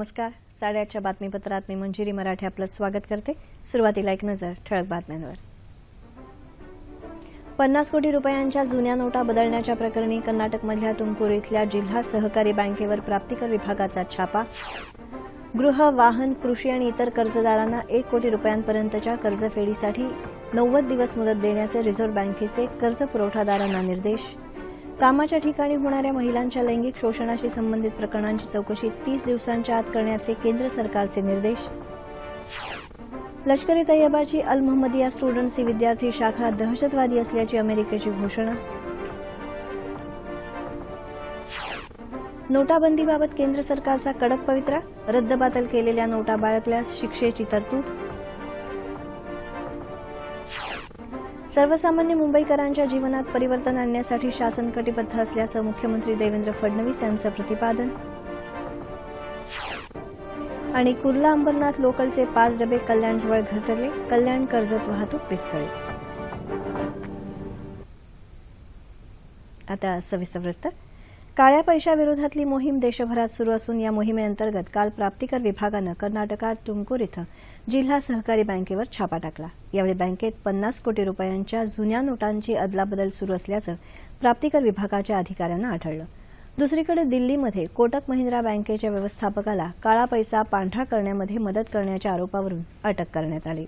नमस्कार. साडेआठच्या बातमीपत्रात मी मंजिरी मराठे आपलं स्वागत करते. सुरुवातीला एक नजर ठळक बातम्यांवर. पन्नास कोटी रुपयांच्या जुन्या नोटा बदलण्याच्या प्रकरणी कर्नाटकमधल्या तुमकुरू इथल्या जिल्हा सहकारी बँकेवर प्राप्तिकर विभागाचा छापा. गृह वाहन कृषी आणि इतर कर्जदारांना एक कोटी रुपयांपर्यंतच्या कर्जफेडीसाठी नव्वद दिवस मुदत देण्याचे रिझर्व्ह बँकेचे कर्ज पुरवठादारांना निर्देश. कामाच्या ठिकाणी होणाऱ्या महिलांच्या लैंगिक शोषणाशी संबंधित प्रकरणांची चौकशी तीस दिवसांच्या आत करण्याचे केंद्र सरकारचे निर्देश. लष्करी ए तय्यबाची अल महमदिया स्टुडंट्सची विद्यार्थी शाखा दहशतवादी असल्याची अमेरिकेची घोषणा. नोटाबंदीबाबत केंद्र सरकारचा कडक पवित्रा रद्दबातल केलेल्या नोटा बाळगल्यास शिक्षेची तरतूद. सर्वसामान्य मुंबईकरांच्या जीवनात परिवर्तन आणण्यासाठी शासन कटिबद्ध असल्याचं मुख्यमंत्री देवेंद्र फडणवीस यांचं प्रतिपादन. आणि कुर्ला अंबरनाथ लोकलचे पाच डबे कल्याणजवळ घसरले. कल्याण कर्जत वाहतूक विस्कळीत. आता सविस्तर वृत्त. काळ्या पैशाविरोधातली मोहीम देशभरात सुरू असून या मोहिमेअंतर्गत काल प्राप्तिकर विभागानं कर्नाटकात तुमकूर इथं जिल्हा सहकारी बँकेवर छापा टाकला. यावेळी बँकेत पन्नास कोटी रुपयांच्या जुन्या नोटांची अदलाबदल सुरू असल्याचं प्राप्तिकर विभागाच्या अधिकाऱ्यांना आढळलं. दुसरीकडे दिल्लीमध्ये कोटक महिंद्रा बँकेच्या व्यवस्थापकाला काळा पैसा पांढरा करण्यामध्ये मदत करण्याच्या आरोपावरून अटक करण्यात आली.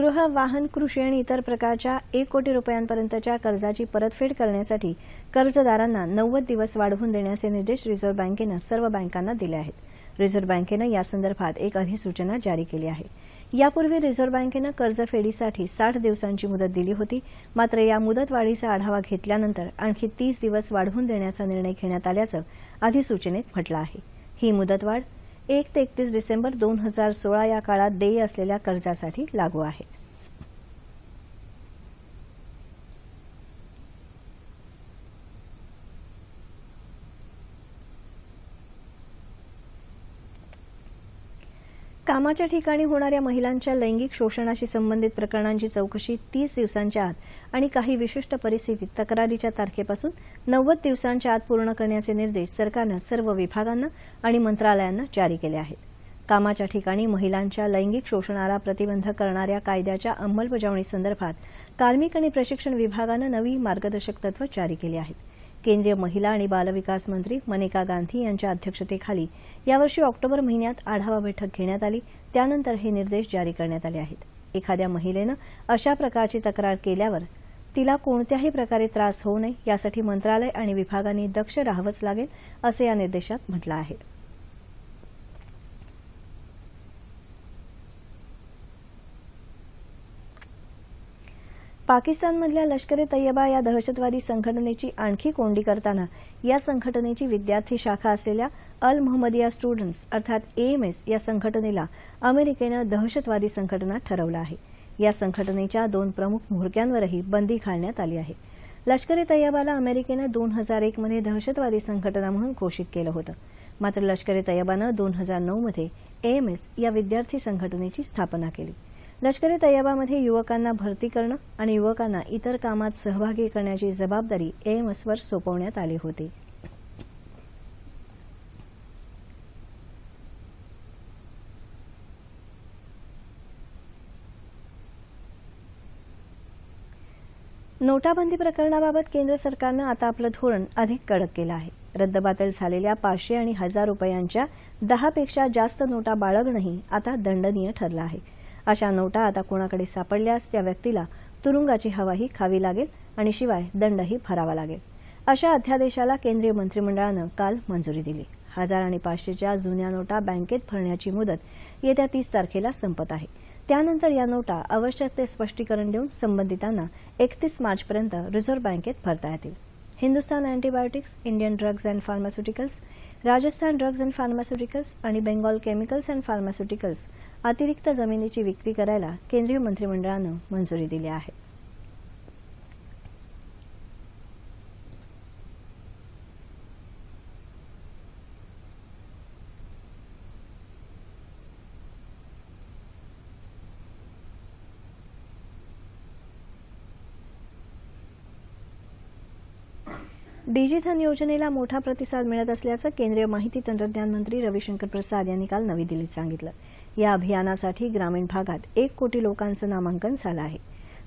गृह वाहन कृषी आणि इतर प्रकारच्या एक कोटी रुपयांपर्यंतच्या कर्जाची परतफेड करण्यासाठी कर्जदारांना नव्वद दिवस वाढवून देण्याचे निर्देश रिझर्व्ह बँकेनं सर्व बँकांना दिले आहेत. रिझर्व्ह बँकेनं यासंदर्भात एक अधिसूचना जारी केली आहे. यापूर्वी रिझर्व्ह बँकेनं कर्जफेडीसाठी साठ दिवसांची मुदत दिली होती. मात्र या मुदतवाढीचा आढावा घेतल्यानंतर आणखी तीस दिवस वाढवून देण्याचा निर्णय घेण्यात आल्याचं अधिसूचनेत म्हटलं आहे. ही मुदतवाढ एक ते एकतीस डिसेंबर दोन हजार सोळा या काळात देय असलेल्या कर्जासाठी लागू आहे. कामाच्या ठिकाणी होणाऱ्या महिलांच्या लैंगिक शोषणाशी संबंधित प्रकरणांची चौकशी तीस दिवसांच्या आत आणि काही विशिष्ट परिस्थितीत तक्रारीच्या तारखेपासून नव्वद दिवसांच्या आत पूर्ण करण्याचे निर्देश सरकारनं सर्व विभागांना आणि मंत्रालयांना जारी केले आहेत. कामाच्या ठिकाणी महिलांच्या लैंगिक शोषणाला प्रतिबंध करणाऱ्या कायद्याच्या अंमलबजावणीसंदर्भात कार्मिक आणि प्रशिक्षण विभागानं नवी मार्गदर्शक तत्व जारी केली आहेत. केंद्रीय महिला आणि बालविकास मंत्री मनेका गांधी यांच्या अध्यक्षतेखाली यावर्षी ऑक्टोबर महिन्यात आढावा बैठक घेण्यात आली. त्यानंतर हे निर्देश जारी करण्यात आले आहेत. एखाद्या महिलेनं अशा प्रकारची तक्रार केल्यावर तिला कोणत्याही प्रकारे त्रास होऊ नये यासाठी मंत्रालय आणि विभागांनी दक्ष राहावंच लागेल असं या निर्देशात म्हटलं आहे. पाकिस्तानमधल्या लष्कर ए तय्यबा या दहशतवादी संघटनेची आणखी कोंडी करताना या संघटनेची विद्यार्थी शाखा असलेल्या अल मोहम्मदिया स्टुडंट्स अर्थात एएमएस या संघटनेला अमेरिकेनं दहशतवादी संघटना ठरवलं आहे. या संघटनेच्या दोन प्रमुख म्होरक्यांवरही बंदी घालण्यात आली आहे. लष्कर ए तय्यबाला अमेरिकेनं दोन हजार एकमध्ये दहशतवादी संघटना म्हणून घोषित केलं होतं. मात्र लष्कर ए तय्यबानं दोन हजार नऊमध्ये एएमएस या विद्यार्थी संघटनेची स्थापना केली. लष्कर ए तय्यबामध्ये युवकांना भरती करणं आणि युवकांना इतर कामात सहभागी करण्याची जबाबदारी एएमएसवर सोपवण्यात आली होती. नोटाबंदी प्रकरणाबाबत केंद्र सरकारनं आता आपलं धोरण अधिक कडक केलं आहे. रद्दबातल झालेल्या पाचशे आणि हजार रुपयांच्या दहापेक्षा जास्त नोटा बाळगणंही आता दंडनीय ठरलं आहे. अशा नोटा आता कोणाकडे सापडल्यास त्या व्यक्तीला तुरुंगाची हवाही खावी लागेल आणि शिवाय दंडही भरावा लागेल. अशा अध्यादेशाला केंद्रीय मंत्रिमंडळानं काल मंजुरी दिली. हजार आणि पाचशेच्या जुन्या नोटा बँकेत भरण्याची मुदत येत्या तीस तारखेला संपत आहे. त्यानंतर या नोटा आवश्यक ते स्पष्टीकरण देऊन संबंधितांना एकतीस मार्चपर्यंत रिझर्व्ह बँकेत भरता येतील. Hindustan antibiotics Indian drugs and pharmaceuticals Rajasthan drugs and pharmaceuticals आणि बेंगॉल केमिकल्स अँड फार्मास्युटिकल्स अतिरिक्त जमिनीची विक्री करायला केंद्रीय मंत्रिमंडळानं मंजुरी दिली आहे. डिजिधन योजनेला मोठा प्रतिसाद मिळत असल्याचं केंद्रीय माहिती तंत्रज्ञान मंत्री रविशंकर प्रसाद यांनी काल नवी दिल्लीत सांगितलं. या अभियानासाठी ग्रामीण भागात एक कोटी लोकांचं नामांकन झालं आहे.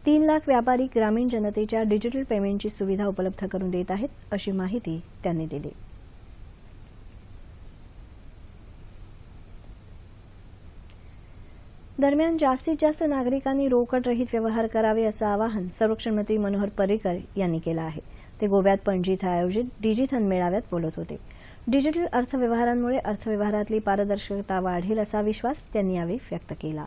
तीन लाख व्यापारी ग्रामीण जनतेच्या डिजिटल पेमेंटची सुविधा उपलब्ध करून देत आहेत अशी माहिती त्यांनी दिली. दरम्यान जास्तीत जास्त नागरिकांनी रोकड रहित व्यवहार करावे असं आवाहन संरक्षण मंत्री मनोहर पर्रिकर यांनी केलं आहे. ते गोव्यात पणजी इथं आयोजित डिजिथन मेळाव्यात बोलत होते. डिजिटल अर्थव्यवहारांमुळे अर्थव्यवहारातली पारदर्शकता वाढेल असा विश्वास त्यांनी यावेळी व्यक्त केला.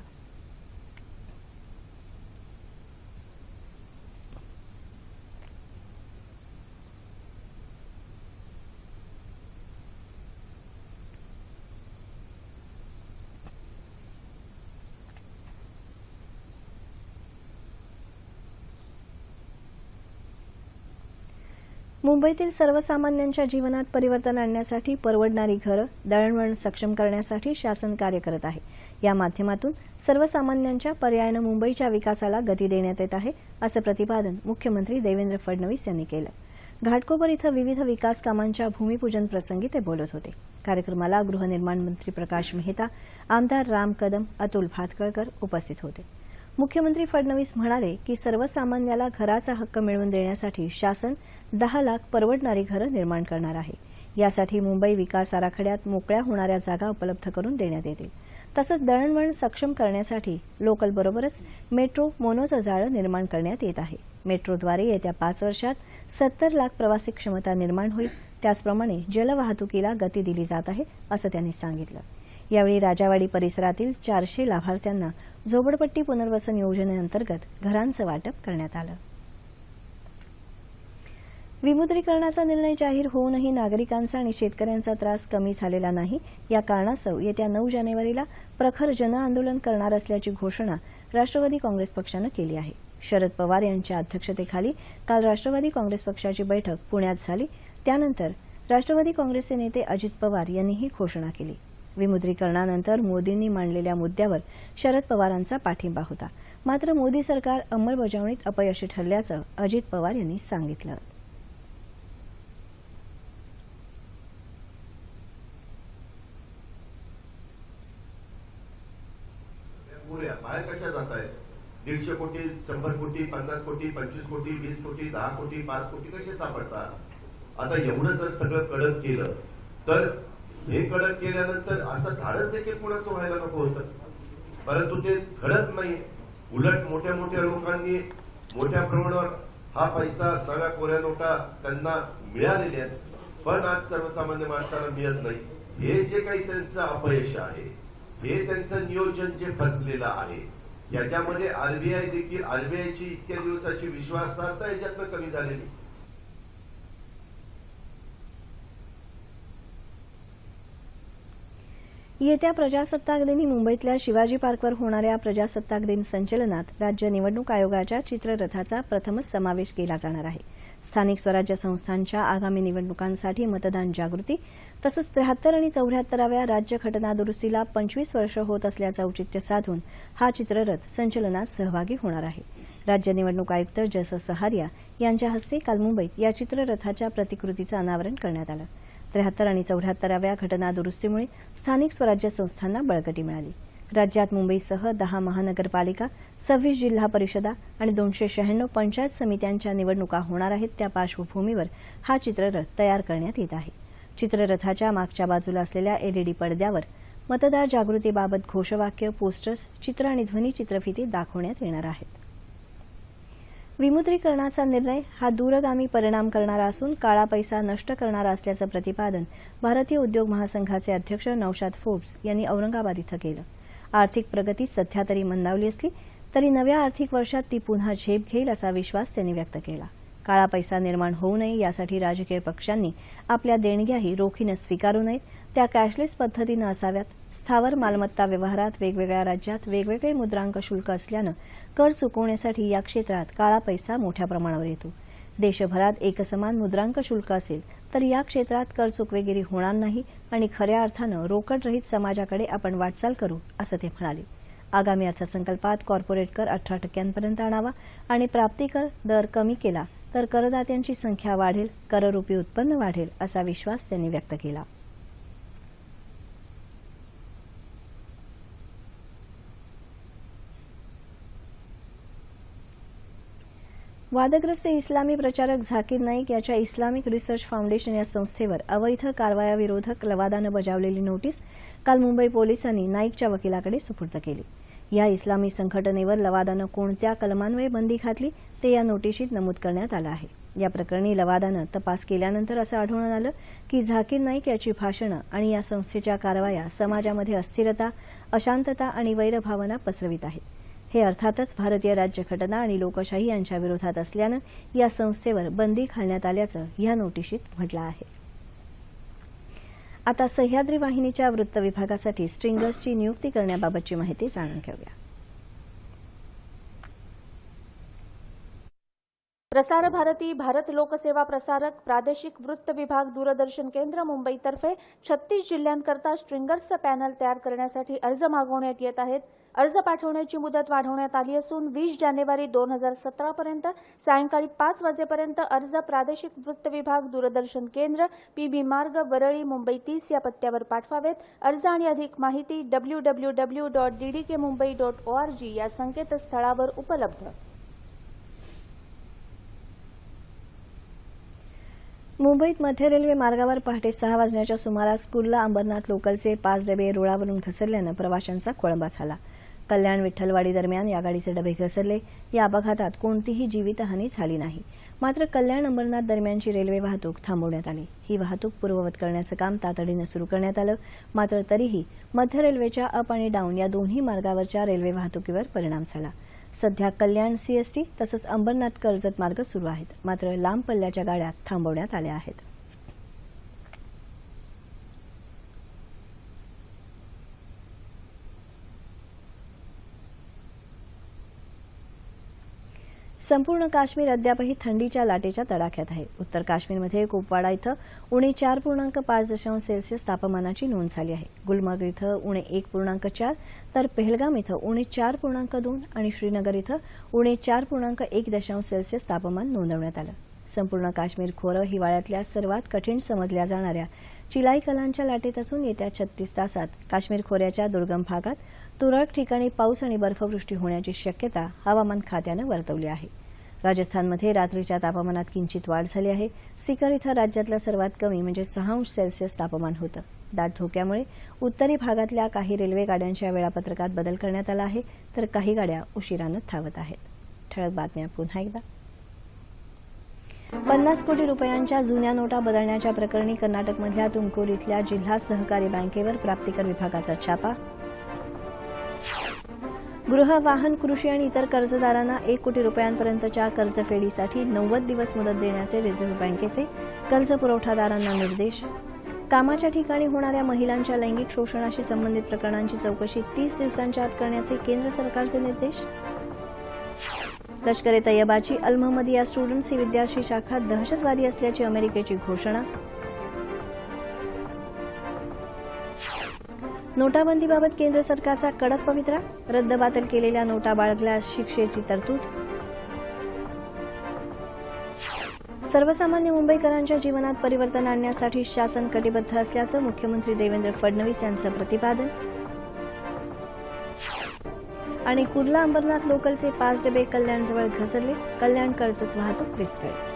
मुंबईतील सर्वसामान्यांच्या जीवनात परिवर्तन आणण्यासाठी परवडणारी घरं दळणवळण सक्षम करण्यासाठी शासन कार्य करत आहे. या माध्यमातून सर्वसामान्यांच्या पर्यायानं मुंबईच्या विकासाला गती देण्यात येत आहे असं प्रतिपादन मुख्यमंत्री देवेंद्र फडणवीस यांनी केलं. घाटकोपर इथं विविध विकास कामांच्या भूमिपूजन प्रसंगी ते बोलत होते. कार्यक्रमाला गृहनिर्माण मंत्री प्रकाश मेहता आमदार राम कदम अतुल भातखळकर उपस्थित होते. मुख्यमंत्री फडणवीस म्हणाले की सर्वसामान्याला घराचा हक्क मिळवून देण्यासाठी शासन दहा लाख परवडणारी घरं निर्माण करणार आहे. यासाठी मुंबई विकास आराखड्यात मोकळ्या होणाऱ्या जागा उपलब्ध करून देण्यात येतील. तसंच दळणवळण सक्षम करण्यासाठी लोकलबरोबरच मेट्रो मोनोचं जाळं निर्माण करण्यात येत आहे. मेट्रोद्वारे येत्या पाच वर्षात सत्तर लाख प्रवासी क्षमता निर्माण होईल. त्याचप्रमाणे जलवाहतुकीला गती दिली जात आहे असं त्यांनी सांगितलं. यावेळी राजावाडी परिसरातील चारशे लाभार्थ्यांना झोपडपट्टी पुनर्वसन योजनेअंतर्गत घरांचं वाटप करण्यात आलं. विमुद्रीकरणाचा निर्णय जाहीर होऊनही नागरिकांचा आणि शेतकऱ्यांचा त्रास कमी झालेला नाही. या कारणास्तव येत्या नऊ जानेवारीला प्रखर जनआंदोलन करणार असल्याची घोषणा राष्ट्रवादी काँग्रेस पक्षानं केली आहे. शरद पवार यांच्या अध्यक्षतेखाली काल राष्ट्रवादी काँग्रेस पक्षाची बैठक पुण्यात झाली. त्यानंतर राष्ट्रवादी काँग्रेसचे नेते अजित पवार यांनी ही घोषणा केली. विमुद्रीकरणानंतर मोदींनी मांडलेल्या मुद्द्यावर शरद पवारांचा पाठिंबा होता. मात्र मोदी सरकार अंमलबजावणीत अपयशी ठरल्याचं अजित पवार यांनी सांगितलं. बाहेर कशा जात आहेत दीडशे कोटी शंभर कोटी पन्नास कोटी पंचवीस कोटी वीस कोटी दहा कोटी पाच कोटी कसे सापडतात? आता एवढं जर सगळं कडक केलं तर हे कडक केल्यानंतर असं धाडस देखील कुणाचं व्हायला नको होतं. परंतु ते घडत नाही उलट मोठ्या मोठ्या लोकांनी मोठ्या प्रमाणावर हा पैसा नव्या कोऱ्या नोटा त्यांना मिळालेल्या आहेत. पण आज सर्वसामान्य माणसाला मिळत नाही. हे जे काही त्यांचं अपयश आहे हे त्यांचं नियोजन जे फसलेलं आहे याच्यामध्ये आरबीआय देखील आरबीआयची इतक्या दिवसाची विश्वासार्हता याच्यातनं कमी झालेली. येत्या प्रजासत्ताक दिनी मुंबईतल्या शिवाजी पार्कवर होणाऱ्या प्रजासत्ताक दिन संचलनात राज्य निवडणूक आयोगाच्या चित्ररथाचा प्रथमच समावेश केला जाणार आहे. स्थानिक स्वराज्य संस्थांच्या आगामी निवडणुकांसाठी मतदान जागृती तसंच त्र्याहत्तर आणि चौऱ्याहत्तराव्या राज्य घटना दुरुस्तीला पंचवीस वर्ष होत असल्याचं औचित्य साधून हा चित्ररथ संचलनात सहभागी होणार आहे. राज्य निवडणूक आयुक्त जस सहारिया यांच्या हस्ते काल मुंबईत या चित्ररथाच्या प्रतिकृतीचं अनावरण करण्यात आलं. त्र्याहत्तर आणि चौऱ्याहत्तराव्या घटना दुरुस्तीमुळे स्थानिक स्वराज्य संस्थांना बळकटी मिळाली. राज्यात मुंबईसह दहा महानगरपालिका सव्वीस जिल्हा परिषदा आणि दोनशे शहाण्णव पंचायत समित्यांच्या निवडणुका होणार आहेत. त्या पार्श्वभूमीवर हा चित्ररथ तयार करण्यात येत आहे. चित्ररथाच्या मागच्या बाजूला असलेल्या एलईडी पडद्यावर मतदार जागृतीबाबत घोषवाक्य पोस्टर्स चित्र आणि ध्वनी चित्रफिती दाखवण्यात येणार आहेत. विमुद्रीकरणाचा निर्णय हा दूरगामी परिणाम करणारा असून काळा पैसा नष्ट करणारा असल्याचं प्रतिपादन भारतीय उद्योग महासंघाचे अध्यक्ष नौशाद फोब्स यांनी औरंगाबाद इथं केलं. आर्थिक प्रगती सध्या तरी मंदावली असली तरी नव्या आर्थिक वर्षात ती पुन्हा झेप घेईल असा विश्वास त्यांनी व्यक्त केला. काळा पैसा निर्माण होऊ नये यासाठी राजकीय पक्षांनी आपल्या देणग्याही रोखीनं स्वीकारू नयेत त्या कॅशलेस पद्धतीनं असाव्यात स्थावर मालमत्ता व्यवहारात वेगवेगळ्या राज्यात वेगवेगळे मुद्रांक शुल्क असल्यानं कर चुकवण्यासाठी या क्षेत्रात काळा पैसा मोठ्या प्रमाणावर येतो. देशभरात एकसमान मुद्रांक शुल्क असेल तर या क्षेत्रात कर चुकवेगिरी होणार नाही आणि खऱ्या अर्थानं रोकडरहित समाजाकडे आपण वाटचाल करू असं ते म्हणाले. आगामी अर्थसंकल्पात कॉर्पोरेट कर अठरा टक्क्यांपर्यंत आणावा आणि प्राप्तिकर दर कमी केला तर करदात्यांची संख्या वाढेल कररूपी उत्पन्न वाढेल असा विश्वास त्यांनी व्यक्त केला. वादग्रस्त इस्लामी प्रचारक झाकीर नाईक याच्या इस्लामिक रिसर्च फाउंडेशन या संस्थेवर अवैध कारवायाविरोधक लवादानं बजावलेली नोटीस काल मुंबई पोलिसांनी नाईकच्या वकिलाकडे सुपूर्द केली. या इस्लामी संघटनेवर लवादानं कोणत्या कलमान्वये बंदी घातली ते या नोटिशीत नमूद करण्यात आलं आहे. या प्रकरणी लवादानं तपास केल्यानंतर असं आढळून आलं की झाकीर नाईक याची भाषणं आणि या संस्थेच्या कारवाया समाजामध्ये अस्थिरता अशांतता आणि वैरभावना पसरवित आहेत. हे अर्थातच भारतीय राज्यघटना आणि लोकशाही यांच्या विरोधात असल्यानं या संस्थेवर बंदी घालण्यात आल्याचं या नोटिशीत म्हटलं आहे. आता सह्याद्री वाहिनीच्या वृत्त विभागासाठी स्ट्रिंगर्सची नियुक्ती करण्याबाबतची माहिती जाणून घेऊया. प्रसार भारती भारत लोकसेवा प्रसारक प्रादेशिक वृत्त विभाग दूरदर्शन केंद्र मुंबईतर्फे छत्तीस जिल्ह्यांकरता स्ट्रिंगर्सचं पॅनल तयार करण्यासाठी अर्ज मागवण्यात येत आहेत. अर्ज पाठवण्याची मुदत वाढवण्यात आली असून वीस जानेवारी दोन हजार सतरापर्यंत सायंकाळी पाच वाजेपर्यंत अर्ज प्रादेशिक वृत्त विभाग दूरदर्शन केंद्र पीबी मार्ग वरळी मुंबई तीस या पत्त्यावर पाठवावेत. अर्ज आणि अधिक माहिती W W W dot DDK Mumbai dot O R G या संकेतस्थळावर उपलब्ध. मुंबईत मध्य रेल्वे मार्गावर पहाटे सहा वाजण्याच्या सुमारास कुर्ला अंबरनाथ लोकलचे पाच डबे रुळावरून घसरल्यानं प्रवाशांचा खोळंबा झाला. कल्याण विठ्ठलवाडी दरम्यान या गाडीचे डबे घसरले. या अपघातात कोणतीही जीवितहानी झाली नाही. मात्र कल्याण अंबरनाथ दरम्यानची रेल्वे वाहतूक थांबवण्यात आली. ही वाहतूक पूर्ववत करण्याचं काम तातडीनं सुरू करण्यात आलं. मात्र तरीही मध्य रेल्वेच्या अप आणि डाऊन या दोन्ही मार्गावरच्या रेल्वे वाहतुकीवर परिणाम झाला. सध्या कल्याण सीएसटी तसंच अंबरनाथ कर्जत मार्ग सुरू आहेत. मात्र लांब पल्ल्याच्या गाड्या थांबवण्यात आल्या आहेत. संपूर्ण काश्मीर अद्यापही थंडीच्या लाटेच्या तडाख्यात आहे. उत्तर काश्मीरमध्ये कुपवाडा इथं उणे चार पूर्णांक पाच दशांश सेल्सिअस तापमानाची नोंद झाली आहे. गुलमर्ग इथं उणे एक पूर्णांक चार तर पेहलगाम इथं उणे चार पूर्णांक दोन आणि श्रीनगर इथं उणे चार पूर्णांक एक दशांश सेल्सिअस तापमान नोंदवण्यात आलं. संपूर्ण काश्मीर खोरं हिवाळ्यातल्या सर्वात कठीण समजल्या जाणाऱ्या चिलाई कलांच्या लाटेत असून येत्या छत्तीस तासात काश्मीर खोऱ्याच्या दुर्गम भागात तुरळक ठिकाणी पाऊस आणि बर्फवृष्टी होण्याची शक्यता हवामान खात्यानं वर्तवली आहे. राजस्थानमध्ये रात्रीच्या तापमानात किंचित वाढ झाली आहे. सिकर इथं राज्यातलं सर्वात कमी म्हणजे सहा अंश सेल्सिअस तापमान होतं. दाट धोक्यामुळे उत्तरी भागातल्या काही रेल्वे गाड्यांच्या वेळापत्रकात बदल करण्यात आला आहे तर काही गाड्या उशिरानं थावत आहेत. ठळक बातम्या पुन्हा एकदा. पन्नास कोटी रुपयांच्या जुन्या नोटा बदलण्याच्या प्रकरणी कर्नाटकमधल्या तुमकुर इथल्या जिल्हा सहकारी बँकेवर प्राप्तिकर विभागाचा छापा गृह वाहन कृषी आणि इतर कर्जदारांना एक कोटी रुपयांपर्यंतच्या कर्जफेडीसाठी नव्वद दिवस मुदत देण्याचे रिझर्व्ह बँकेचे कर्ज पुरवठादारांना निर्देश. कामाच्या ठिकाणी होणाऱ्या महिलांच्या लैंगिक शोषणाशी संबंधित प्रकरणांची चौकशी तीस दिवसांच्या आत करण्याचे केंद्र सरकारचे निर्देश. लष्कर ए तय्यबाची अलमहमदिया स्टुडंट्स ही विद्यार्थी शाखा दहशतवादी असल्याची अमेरिकेची घोषणा. नोटाबंदीबाबत केंद्र सरकारचा कडक पवित्रा रद्दबातल केलेल्या नोटा बाळगल्यास शिक्षेची तरतूद. सर्वसामान्य मुंबईकरांच्या जीवनात परिवर्तन आणण्यासाठी शासन कटिबद्ध असल्याचं मुख्यमंत्री देवेंद्र फडणवीस यांचं प्रतिपादन. आणि कुर्ला अंबरनाथ लोकलचे पाच डबे कल्याणजवळ घसरले कल्याण कर्जत वाहतूक विस्कळीत.